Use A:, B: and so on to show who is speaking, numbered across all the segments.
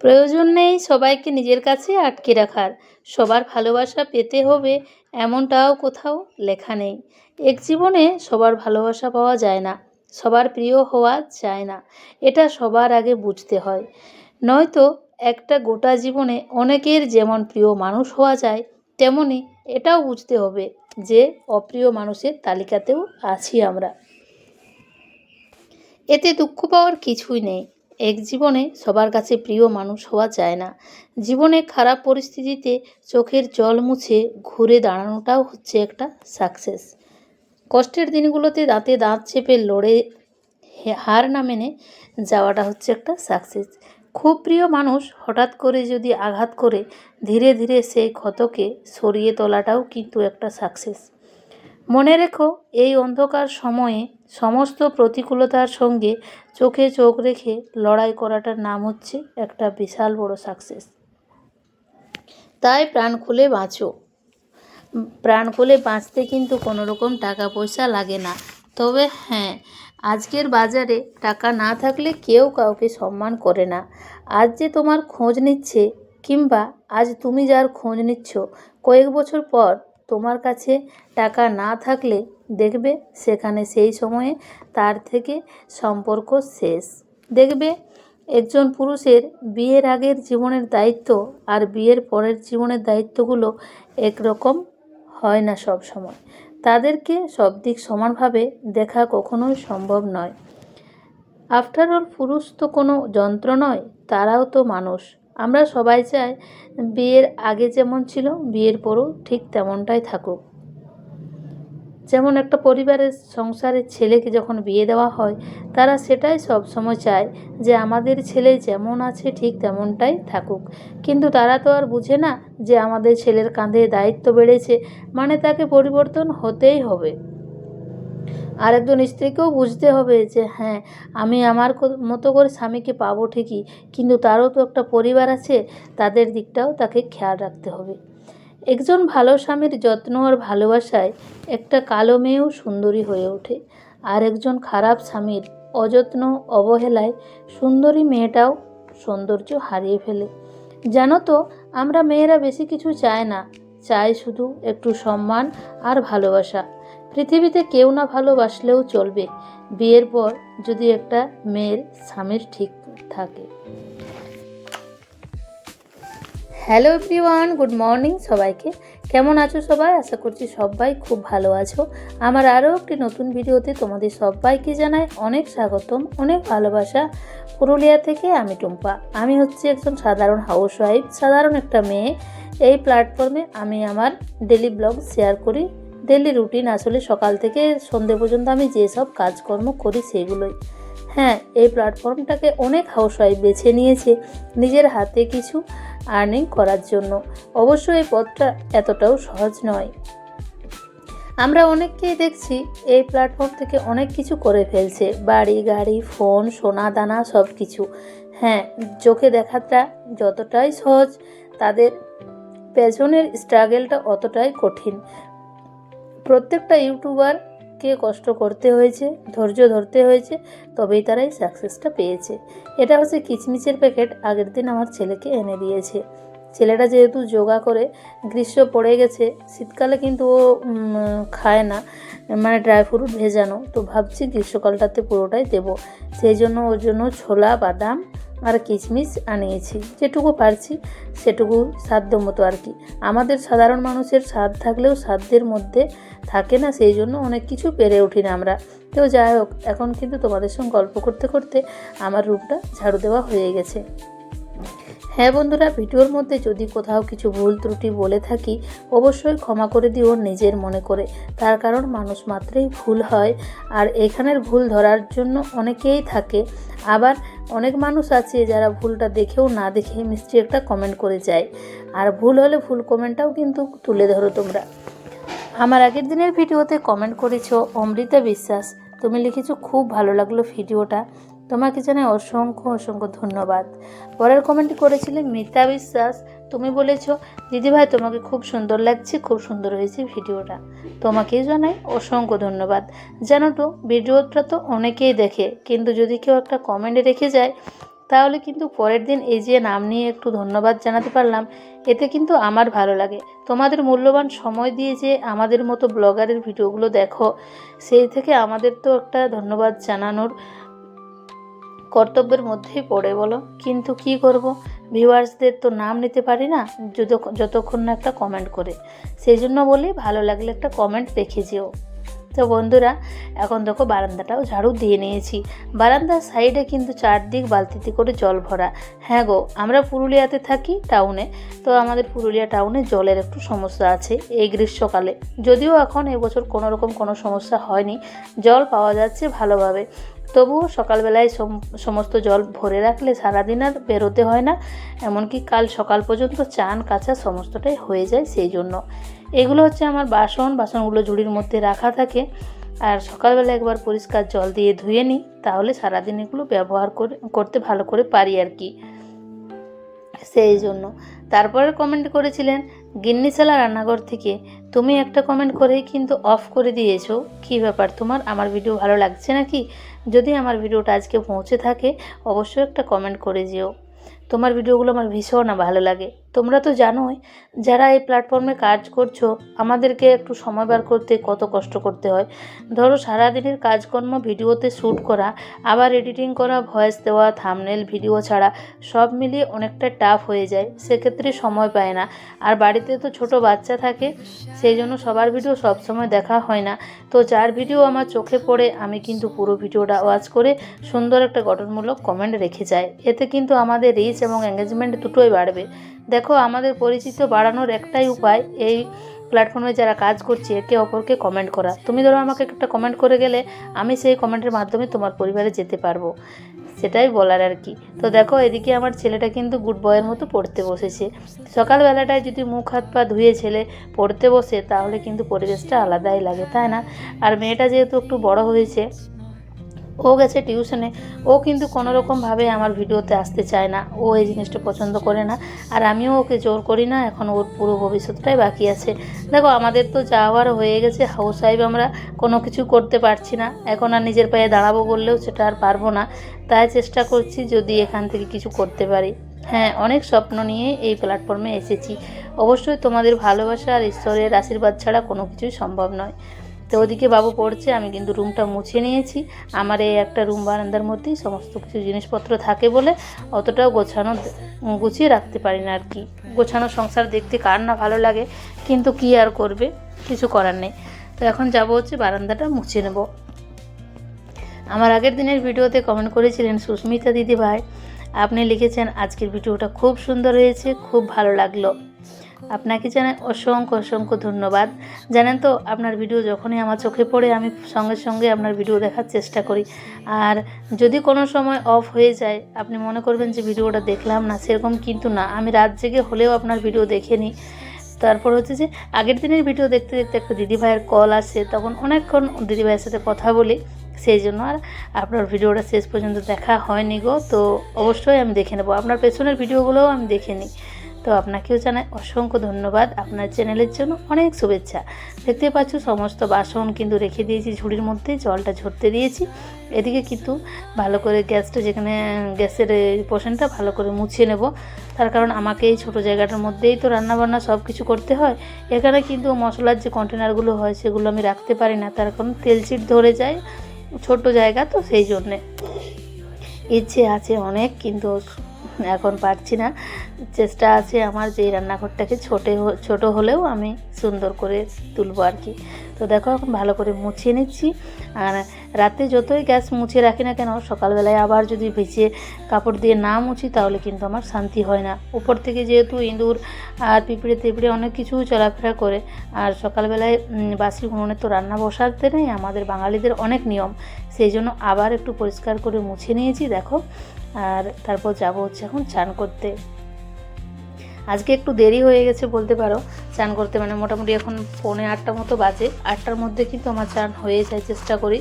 A: প্রয়োজন নেই সবাইকে নিজের কাছে আটকে রাখার। সবার ভালোবাসা পেতে হবে এমনটাও কোথাও লেখা নেই। এক জীবনে সবার ভালোবাসা পাওয়া যায় না, সবার প্রিয় হওয়া যায় না, এটা সবার আগে বুঝতে হয়। নয়তো একটা গোটা জীবনে অনেকের যেমন প্রিয় মানুষ হওয়া যায়, তেমনি এটাও বুঝতে হবে যে অপ্রিয় মানুষের তালিকাতেও আছি আমরা। এতে দুঃখ পাওয়ার কিছুই নেই। এক জীবনে সবার কাছে প্রিয় মানুষ হওয়া যায় না। জীবনে খারাপ পরিস্থিতিতে চোখের জল মুছে ঘুরে দাঁড়ানোটাও হচ্ছে একটা সাকসেস কষ্টের দিনগুলোতে দাঁতে দাঁত চেপে লড়ে হার না মেনে যাওয়াটা হচ্ছে একটা সাকসেস খুব প্রিয় মানুষ হঠাৎ করে যদি আঘাত করে ধীরে ধীরে সেই ক্ষতকে সরিয়ে তোলাটাও কিন্তু একটা সাকসেস মনে রেখো, এই অন্ধকার সময়ে সমস্ত প্রতিকূলতার সঙ্গে চোখে চোখ রেখে লড়াই করাটার নাম হচ্ছে একটা বিশাল বড় সাকসেস তাই প্রাণ খুলে বাঁচো। প্রাণ খুলে বাঁচতে কিন্তু কোনো রকম টাকা পয়সা লাগে না। তবে হ্যাঁ আজকের বাজারে টাকা না থাকলে কেউ কাউকে সম্মান করে না। আজ যে তোমার খোঁজ নিচ্ছে কিংবা আজ তুমি যার খোঁজ নিচ্ছ, কয়েক বছর পর তোমার কাছে টাকা না থাকলে দেখবে সেখানে সেই সময়ে তার থেকে সম্পর্ক শেষ। দেখবে একজন পুরুষের বিয়ের আগের জীবনের দায়িত্ব আর বিয়ের পরের জীবনের দায়িত্বগুলো একরকম হয় না সব সময়। তাদেরকে সব দিক সমানভাবে দেখা কখনোই সম্ভব নয়। আফটার অল পুরুষ তো কোনো যন্ত্র নয়, তারাও তো মানুষ। আমরা সবাই চাই বিয়ের আগে যেমন ছিল, বিয়ের পরও ঠিক তেমনটাই থাকুক। যেমন একটা পরিবারের, সংসারের ছেলেকে যখন বিয়ে দেওয়া হয়, তারা সেটাই সব সময় চায় যে আমাদের ছেলে যেমন আছে ঠিক তেমনটাই থাকুক। কিন্তু তারা তো আর বুঝে না যে আমাদের ছেলের কাঁধে দায়িত্ব বেড়েছে মানে তাকে পরিবর্তন হতেই হবে। আর একজন স্ত্রীকেও বুঝতে হবে যে হ্যাঁ আমি আমার মতো করে স্বামীকে পাবো ঠিকই, কিন্তু তারও তো একটা পরিবার আছে, তাদের দিকটাও তাকে খেয়াল রাখতে হবে। একজন ভালো স্বামীর যত্ন আর ভালোবাসায় একটা কালো মেয়েও সুন্দরী হয়ে ওঠে, আর একজন খারাপ স্বামীর অযত্ন, অবহেলায় সুন্দরী মেয়েটাও সৌন্দর্য হারিয়ে ফেলে। জানো তো, আমরা মেয়েরা বেশি কিছু চায় না চাই শুধু একটু সম্মান আর ভালোবাসা। পৃথিবীতে কেউ না ভালোবাসলেও চলবে। বিয়ের পর যদি একটা মেয়ের স্বামীর ঠিক থাকে। হ্যালো এভরিওয়ান, গুড মর্নিং সবাইকে। কেমন আছো সবাই? আশা করছি সবাই খুব ভালো আছো। আমার আরও একটি নতুন ভিডিওতে তোমাদের সবাইকে জানাই অনেক স্বাগতম, অনেক ভালোবাসা। পুরুলিয়া থেকে আমি টুম্পা। আমি হচ্ছে একজন সাধারণ হাউস ওয়াইফ সাধারণ একটা মেয়ে। এই প্ল্যাটফর্মে আমি আমার ডেলি ব্লগ শেয়ার করি। ডেলি রুটিন আসলে সকাল থেকে সন্ধে পর্যন্ত আমি যেসব কাজকর্ম করি সেগুলোই। হ্যাঁ এই প্ল্যাটফর্মটাকে অনেক হাউসওয়াইফ বেছে নিয়েছে নিজের হাতে কিছু আর্নিং করার জন্য। অবশ্য এই পথটা এতটাও সহজ নয়। আমরা অনেককেই দেখছি এই প্ল্যাটফর্ম থেকে অনেক কিছু করে ফেলছে। বাড়ি, গাড়ি ফোন সোনা, দানা সব কিছু হ্যাঁ চোখে দেখাটা যতটাই সহজ, তাদের পেছনের স্ট্রাগেলটা অতটাই কঠিন। প্রত্যেকটা ইউটিউবারকে কষ্ট করতে হয়েছে, ধৈর্য ধরতে হয়েছে, তবেই তারাই সাকসেসটা পেয়েছে। এটা হচ্ছে কিচমিচের প্যাকেট আগের দিন আমার ছেলেকে এনে দিয়েছে। ছেলেটা যেহেতু যোগা করে গ্রীষ্ম পড়ে গেছে, শীতকালে কিন্তু ও খায় না মানে ড্রাই ফ্রুট ভেজানো। তো ভাবছি গ্রীষ্মকালটাতে পুরোটাই দেব। সেই জন্য ওর জন্য ছোলা, বাদাম আর কিশমিশ আনিয়েছি। যেটুকু পারছি সেটুকু সাধ্য মতো আর কি। আমাদের সাধারণ মানুষের স্বাদ থাকলেও সাধ্যের মধ্যে থাকে না, সেই জন্য অনেক কিছু পেরে উঠি না আমরা। তো যাই হোক, এখন কিন্তু তোমাদের সঙ্গে গল্প করতে করতে আমার রূপটা ঝাড়ু দেওয়া হয়ে গেছে। হ্যাঁ বন্ধুরা, ভিডিওর মধ্যে যদি কোথাও কিছু ভুল ত্রুটি বলে থাকি, অবশ্যই ক্ষমা করে দিও নিজের মনে করে। তার কারণ মানুষ মাত্রেই ভুল হয়, আর এখানের ভুল ধরার জন্য অনেকেই থাকে। আবার অনেক মানুষ আছে যারা ভুলটা দেখেও না দেখে মিষ্টি একটা কমেন্ট করে যায়। আর ভুল হলে ভুল কমেন্টটাও কিন্তু তুলে ধরো তোমরা। আমার আগের দিনের ভিডিওতে কমেন্ট করেছ, অমৃতা বিশ্বাস। তুমি লিখেছো, খুব ভালো লাগল ভিডিওটা। তোমাকে জানাই অসংখ্য অসংখ্য ধন্যবাদ। পরের কমেন্ট করেছিলে, মিতা বিশ্বাস, তুমি বলেছ, দিদিভাই তোমাকে খুব সুন্দর লাগছে, খুব সুন্দর হয়েছে ভিডিওটা। তোমাকেই জানাই অসংখ্য ধন্যবাদ। জানো তো, ভিডিওটা তো অনেকেই দেখে, কিন্তু যদি কেউ একটা কমেন্টে রেখে যায়, তাহলে কিন্তু পরের দিন এই যে নাম নিয়ে একটু ধন্যবাদ জানাতে পারলাম, এতে কিন্তু আমার ভালো লাগে। তোমাদের মূল্যবান সময় দিয়ে যে আমাদের মতো ব্লগারের ভিডিওগুলো দেখো, সেই থেকে আমাদের তো একটা ধন্যবাদ জানানোর কর্তব্যের মধ্যেই পড়ে, বলো। কিন্তু কি করব? ভিউয়ার্সদের তো নাম নিতে পারি না যত- যতক্ষণ না একটা কমেন্ট করে। সেই জন্য বলি, ভালো লাগলে একটা কমেন্ট রেখে যেও। তো বন্ধুরা, এখন দেখো বারান্দাটাও ঝাড়ু দিয়ে নিয়েছি। বারান্দার সাইডে কিন্তু চারদিক বালতিতে করে জল ভরা। হ্যাঁ গো, আমরা পুরুলিয়াতে থাকি টাউনে, তো আমাদের পুরুলিয়া টাউনে জলের একটু সমস্যা আছে এই গ্রীষ্মকালে। যদিও এখন এবছর কোনো রকম কোনো সমস্যা হয়নি, জল পাওয়া যাচ্ছে ভালোভাবে। তবুও সকালবেলায় সম- সমস্ত জল ভরে রাখলে সারাদিন আর বেরোতে হয় না। এমনকি কাল সকাল পর্যন্ত চান, কাচা সমস্তটাই হয়ে যায় সেই জন্য। এগুলো হচ্ছে আমার বাসন, বাসনগুলো ঝুড়ির মধ্যে রাখা থাকে। আর সকালবেলা একবার পরিষ্কার জল দিয়ে ধুয়ে নিই, তাহলে সারাদিন এগুলো ব্যবহার করে, করতে ভালো করে পারি আর কি। সেই জন্য। তারপরে কমেন্ট করেছিলেন গিন্নিশালা রান্নাঘর থেকে তুমি একটা কমেন্ট করেই কিন্তু অফ করে দিয়েছ। কি ব্যাপার তোমার? আমার ভিডিও ভালো লাগছে নাকি? যদি আমার ভিডিওটা আজকে পৌঁছে থাকে, অবশ্যই একটা কমেন্ট করে যেও। তোমার ভিডিওগুলো আমার ভীষণ ভালো লাগে। তোমরা তো জানোই, যারা এই প্ল্যাটফর্মে কাজ করছ, আমাদেরকে একটু সময় বার করতে কত কষ্ট করতে হয়। ধরো সারাদিনের কাজকর্ম ভিডিওতে শ্যুট করা, আবার এডিটিং করা ভয়েস দেওয়া থামনেল ভিডিও ছাড়া, সব মিলিয়ে অনেকটা টাফ হয়ে যায়, সেক্ষেত্রে সময় পায় না। আর বাড়িতে তো ছোট বাচ্চা থাকে, সেই জন্য সবার ভিডিও সব সময় দেখা হয় না। তো যার ভিডিও আমার চোখে পড়ে, আমি কিন্তু পুরো ভিডিওটা ওয়াচ করে সুন্দর একটা গঠনমূলক কমেন্ট রেখে যাই। এতে কিন্তু আমাদের রিচ এবং এঙ্গেজমেন্ট দুটোই বাড়বে। দেখো, আমাদের পরিচিত বাড়ানোর একটাই উপায় এই প্ল্যাটফর্মে যারা কাজ করছে, একে অপরকে কমেন্ট করা। তুমি ধরো আমাকে একটা কমেন্ট করে গেলে আমি সেই কমেন্টের মাধ্যমে তোমার পরিবারে যেতে পারব। সেটাই বলার আর কি। তো দেখো, এদিকে আমার ছেলেটা কিন্তু গুড বয়ের মতো পড়তে বসেছে। সকালবেলাটায় যদি মুখ, হাত, পা ধুয়ে ছেলে পড়তে বসে, তাহলে কিন্তু পরিবেশটা আলাদাই লাগে, তাই না? আর মেয়েটা যেহেতু একটু বড় হয়েছে ও গেছে টিউশনে। ও কিন্তু কোনো রকমভাবে আমার ভিডিওতে আসতে চায় না। ও এই জিনিসটা পছন্দ করে না। আর আমিও ওকে জোর করি না, এখন ওর পুরো ভবিষ্যৎটাই বাকি আছে। দেখো, আমাদের তো যাওয়ার হয়ে গেছে হাউস ওয়াইফ আমরা কোনো কিছু করতে পারছি না। এখন আর নিজের পায়ে দাঁড়াবো বললেও সেটা আর পারব না। তাই চেষ্টা করছি যদি এখান থেকে কিছু করতে পারি। হ্যাঁ অনেক স্বপ্ন নিয়ে এই প্ল্যাটফর্মে এসেছি। অবশ্যই তোমাদের ভালোবাসা আর ঈশ্বরের আশীর্বাদ ছাড়া কোনো কিছুই সম্ভব নয়। তো ওদিকে বাবু পড়ছে, আমি কিন্তু রুমটা মুছে নিয়েছি। আমার এই একটা রুম বারান্দার মধ্যেই সমস্ত কিছু জিনিসপত্র থাকে বলে অতটাও গোছানো, গুছিয়ে রাখতে পারি না আর কি। গোছানো সংসার দেখতে কার না ভালো লাগে, কিন্তু কি আর করবে? কিছু করার নেই। তো এখন যাব হচ্ছে বারান্দাটা মুছে নেব। আমার আগের দিনের ভিডিওতে কমেন্ট করেছিলেন সুস্মিতা দিদি ভাই আপনি লিখেছেন, আজকের ভিডিওটা খুব সুন্দর হয়েছে, খুব ভালো লাগল। আপনাকে জানাই অসংখ্য অসংখ্য ধন্যবাদ। জানেন তো, আপনার ভিডিও যখনই আমার চোখে পড়ে, আমি সঙ্গে সঙ্গে আপনার ভিডিও দেখার চেষ্টা করি। আর যদি কোনো সময় অফ হয়ে যায়, আপনি মনে করবেন যে ভিডিওটা দেখলাম না, সেরকম কিন্তু না। আমি রাত জেগে হলেও আপনার ভিডিও দেখে নিই। তারপর হচ্ছে যে, আগের দিনের ভিডিও দেখতে দেখতে একটা দিদিভাইয়ের কল আসে, তখন অনেকক্ষণ দিদিভাইয়ের সাথে কথা বলি, সেই জন্য আর আপনার ভিডিওটা শেষ পর্যন্ত দেখা হয়নি গো। তো অবশ্যই আমি দেখে নেব। আপনার পেছনের ভিডিওগুলোও আমি দেখে নিই। তো আপনাকেও জানাই অসংখ্য ধন্যবাদ আপনার চ্যানেলের জন্য অনেক শুভেচ্ছা। দেখতে পাচ্ছ সমস্ত বাসন কিন্তু রেখে দিয়েছি, ঝুড়ির মধ্যে জলটা ঝরতে দিয়েছি। এদিকে কিন্তু ভালো করে গ্যাসটা যেখানে, গ্যাসের পোষণটা ভালো করে মুছিয়ে নেব। তার কারণ আমাকে এই ছোটো জায়গাটার মধ্যেই তো রান্নাবান্না সব কিছু করতে হয়। এখানে কিন্তু মশলার যে কন্টেনারগুলো হয় সেগুলো আমি রাখতে পারি না, তার কারণ তেল চিট ধরে যায় ছোট জায়গা তো সেই জন্যে। ইচ্ছে আছে অনেক কিন্তু এখন পারছি না। চেষ্টা আছে আমার যে রান্নাঘরটাকে ছোটে ছোট হলেও আমি সুন্দর করে তুলবো আর কি। তো দেখো, এখন ভালো করে মুছিয়ে নিচ্ছি। আর রাতে যতই গ্যাস মুছে রাখি না কেন, সকালবেলায় আবার যদি ভিজিয়ে কাপড় দিয়ে না মুছি, তাহলে কিন্তু আমার শান্তি হয় না। উপর থেকে যেহেতু ইঁদুর আর পিঁপড়ে তিপড়ে অনেক কিছু চলাফেরা করে, আর সকালবেলায় বাসি উনুনে তো রান্না বসাতে নেই, আমাদের বাঙালিদের অনেক নিয়ম। সেই জন্য আবার একটু পরিষ্কার করে মুছে নিয়েছি। দেখো আর তারপর যাব হচ্ছে এখন চান করতে। আজকে একটু দেরি হয়ে গেছে বলতে পারো, চান করতে মানে মোটামুটি এখন পৌনে আটটা মতো বাজে। আটটার মধ্যে কিন্তু আমার চান হয়ে যায়, চেষ্টা করি।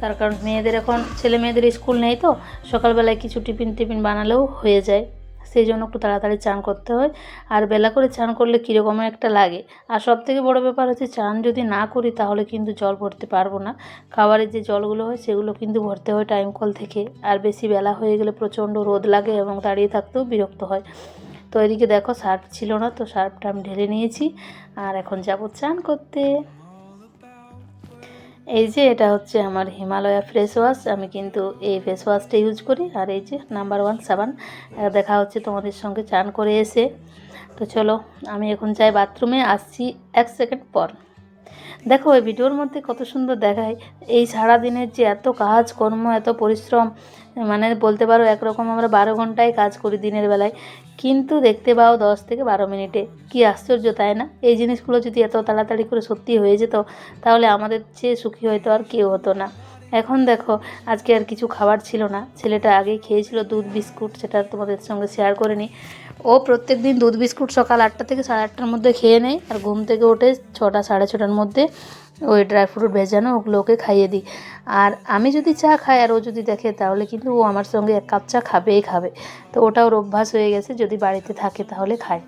A: তার কারণ মেয়েদের এখন, ছেলে মেয়েদের স্কুল নেই তো, সকালবেলায় কিছু টিফিন টিফিন বানালেও হয়ে যায়। সেই জন্য একটু তাড়াতাড়ি চান করতে হয়। আর বেলা করে চান করলে কীরকম একটা লাগে। আর সব থেকে বড়ো ব্যাপার হচ্ছে চান যদি না করি তাহলে কিন্তু জল ভরতে পারব না। খাবারের যে জলগুলো হয় সেগুলো কিন্তু ভরতে হয় টাইম কল থেকে। আর বেশি বেলা হয়ে গেলে প্রচণ্ড রোদ লাগে এবং দাঁড়িয়ে থাকতেও বিরক্ত হয়। তো এদিকে দেখো সার্ফ ছিল না, তো সার্ফটা আমি ঢেলে নিয়েছি। আর এখন যাব চান করতে। এই যে এটা হচ্ছে আমার হিমালয়া ফেসওয়াশ ওয়াশ আমি কিন্তু এই ফেস ওয়াশটা ইউজ করি। আর এই যে নাম্বার ওয়ান সাবান দেখা হচ্ছে তোমাদের সঙ্গে চান করে এসে। তো চলো, আমি এখন যাই বাথরুমে আসছি এক সেকেন্ড পর। দেখো ওই ভিডিওর মধ্যে কত সুন্দর দেখায়। এই সারা দিনের যে এত কাজ কর্ম এত পরিশ্রম মানে বলতে পারো একরকম আমরা বারো ঘন্টায় কাজ করি দিনের বেলায়। কিন্তু দেখতে পাও দশ থেকে বারো মিনিটে। কি আশ্চর্য, তাই না? এই জিনিসগুলো যদি এত তাড়াতাড়ি করে সত্যি হয়ে যেত, তাহলে আমাদের চেয়ে সুখী হয়তো আর কেউ হতো না। এখন দেখো, আজকে আর কিছু খাবার ছিল না। ছেলেটা আগেই খেয়েছিল দুধ, বিস্কুট, সেটা তোমাদের সঙ্গে শেয়ার করে নিই। ও প্রত্যেক দিন দুধ বিস্কুট সকাল আটটা থেকে সাড়ে আটটার মধ্যে খেয়ে নেয় আর ঘুম থেকে ওঠে ছটা, সাড়ে ছটার মধ্যে ওই ড্রাই ফ্রুট ভেজানো ওগুলো ওকে খাইয়ে দিই। আর আমি যদি চা খাই আর ও যদি দেখে, তাহলে কিন্তু ও আমার সঙ্গে এক কাপ চা খাবেই খাবে। তো ওটা ওর অভ্যাস হয়ে গেছে, যদি বাড়িতে থাকে তাহলে খায়।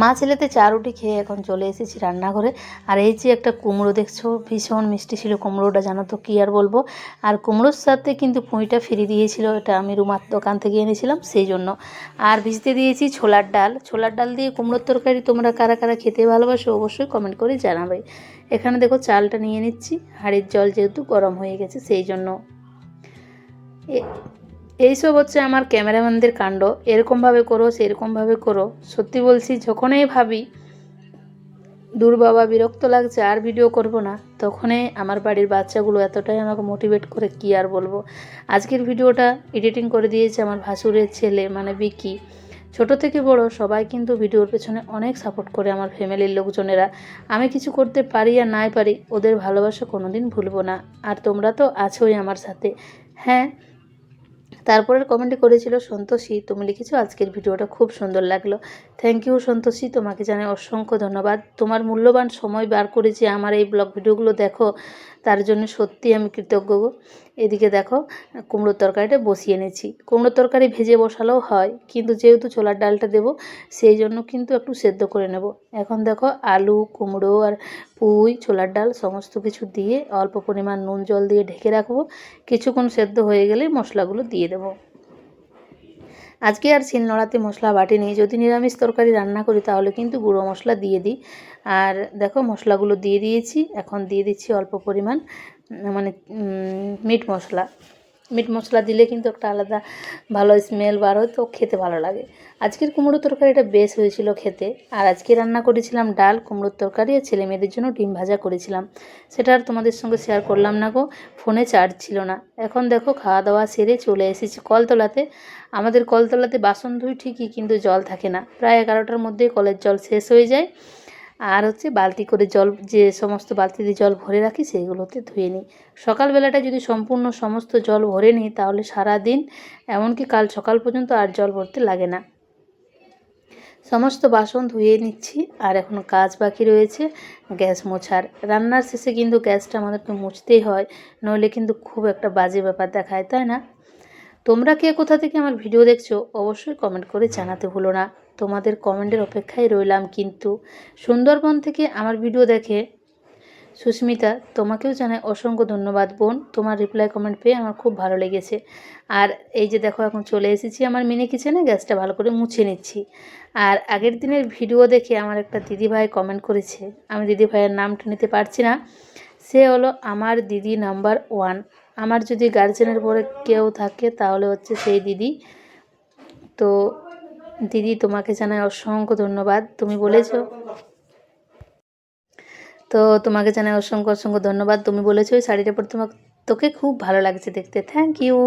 A: মা ছেলেতে চা রুটি খেয়ে এখন চলে এসেছি রান্নাঘরে। আর এই যে একটা কুমড়ো দেখছ, ভীষণ মিষ্টি ছিল কুমড়োটা, জানো তো কী আর বলব? আর কুমড়োর সাথে কিন্তু পুঁইটা ফিরে দিয়েছিল, এটা আমি রুমার দোকান থেকে এনেছিলাম, সেই জন্য। আর ভিজতে দিয়েছি ছোলার ডাল। ছোলার ডাল দিয়ে কুমড়োর তরকারি তোমরা কারা কারা খেতে ভালোবাসো অবশ্যই কমেন্ট করে জানাবে। এখানে দেখো চালটা নিয়ে নিচ্ছি, হাঁড়ির জল যেহেতু গরম হয়ে গেছে, সেই জন্য। এইসব হচ্ছে আমার ক্যামেরাম্যানদের কাণ্ড। এরকমভাবে করো, সেরকমভাবে করো। সত্যি বলছি, যখনই ভাবি দূর বাবা বিরক্ত লাগছে, আর ভিডিও করব না, তখনই আমার বাড়ির বাচ্চাগুলো এতটাই আমাকে মোটিভেট করে কি আর বলব। আজকের ভিডিওটা এডিটিং করে দিয়েছে আমার ভাসুরের ছেলে মানে বিকি ছোট থেকে বড়, সবাই কিন্তু ভিডিওর পেছনে অনেক সাপোর্ট করে আমার ফ্যামিলির লোকজনেরা। আমি কিছু করতে পারি আর নাই পারি, ওদের ভালোবাসা কোনোদিন ভুলবো না। আর তোমরা তো আছোই আমার সাথে। হ্যাঁ তারপরের কমেন্টে করেছিল, সন্তোষী, তুমি লিখেছো আজকের ভিডিওটা খুব সুন্দর লাগল। Thank you Santoshi. তোমাকে জানাই অসংখ্য ধন্যবাদ। তোমার মূল্যবান সময় বার করেছে আমার এই ব্লগ ভিডিওগুলো দেখো, তার জন্য সত্যি আমি কৃতজ্ঞ এদিকে দেখো, কুমড়োর তরকারিটা বসিয়ে এনেছি। কুমড়োর তরকারি ভেজে বসালেও হয়, কিন্তু যেহেতু ছোলার ডালটা দেবো, সেই জন্য কিন্তু একটু সেদ্ধ করে নেব। এখন দেখো, আলু, কুমড়ো আর পুঁই, ছোলার ডাল সমস্ত কিছু দিয়ে অল্প পরিমাণ নুন, জল দিয়ে ঢেকে রাখব। কিছুক্ষণ সেদ্ধ হয়ে গেলে মশলাগুলো দিয়ে দেবো। আজকে আর শিলনোড়াতে মশলা বাটিনি। যদি নিরামিষ তরকারি রান্না করি তাহলে কিন্তু গুঁড়ো মশলা দিয়ে দিই। আর দেখো মশলাগুলো দিয়ে দিয়েছি। এখন দিয়ে দিচ্ছি অল্প পরিমাণ মানে মিট মশলা। মিট মশলা দিলে কিন্তু একটা আলাদা ভালো স্মেল বার হয়, তো খেতে ভালো লাগে। আজকের কুমড়ো তরকারিটা বেশ হয়েছিল খেতে। আর আজকে রান্না করেছিলাম ডাল, কুমড়োর তরকারি আর ছেলে মেয়েদের জন্য ডিম ভাজা করেছিলাম। সেটা আর তোমাদের সঙ্গে শেয়ার করলাম না গো, ফোনে চার্জ ছিল না। এখন দেখো খাওয়া দাওয়া সেরে চলে এসেছি কলতলাতে। আমাদের কলতলাতে বাসন ধুই ঠিকই, কিন্তু জল থাকে না। প্রায় এগারোটার মধ্যেই কলের জল শেষ হয়ে যায়। আর হচ্ছে বালতি করে জল, যে সমস্ত বালতিতে জল ভরে রাখি সেইগুলোতে ধুয়ে নিই। সকালবেলাটা যদি সম্পূর্ণ সমস্ত জল ভরে নিই, তাহলে সারা দিন এমনকি কাল সকাল পর্যন্ত আর জল ভরতে লাগে না। সমস্ত বাসন ধুয়ে নিচ্ছি, আর এখন কাজ বাকি রয়েছে, গ্যাস মোছার। রান্নার শেষে কিন্তু গ্যাসটা আমাদেরকে মুছতেই হয়, নইলে কিন্তু খুব একটা বাজে ব্যাপার দেখায়, তাই না? তোমরা কে, কোথা থেকে আমার ভিডিও দেখছ, অবশ্যই কমেন্ট করে জানাতে ভুলো না। তোমাদের কমেন্টের অপেক্ষায় রইলাম কিন্তু সুন্দরবন থেকে আমার ভিডিও দেখে সুস্মিতা, তোমাকেও জানাই অসংখ্য ধন্যবাদ বোন। তোমার রিপ্লাই কমেন্ট পেয়ে আমার খুব ভালো লেগেছে। আর এই যে দেখো, এখন চলে এসেছি আমার মিনি কিচেনে গ্যাসটা ভালো করে মুছে নিচ্ছি। আর আগের দিনের ভিডিও দেখে আমার একটা দিদিভাই কমেন্ট করেছে। আমি দিদিভাইয়ের নামটা নিতে পারছি না। সে হলো আমার দিদি নাম্বার ওয়ান আমার যদি গার্জেনের পরে কেউ থাকে, তাহলে হচ্ছে সেই দিদি। তো দিদি, তোমাকে জানাই অসংখ্য ধন্যবাদ। তুমি বলেছ তো তোমাকে জানাই অসংখ্য অসংখ্য ধন্যবাদ। তুমি বলেছ ওই শাড়িটা পরে তোমাকে তোকে খুব ভালো লাগছে দেখতে। থ্যাংক ইউ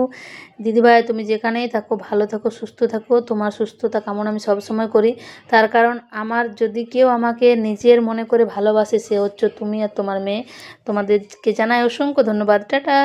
A: দিদিভাই তুমি যেখানেই থাকো, ভালো থাকো, সুস্থ থাকো। তোমার সুস্থতা কামনা আমি সবসময় করি। তার কারণ আমার যদি কেউ আমাকে নিজের মনে করে ভালোবাসে, সে হচ্ছে তুমি আর তোমার মেয়ে। তোমাদেরকে জানাই অসংখ্য ধন্যবাদ। টাটা।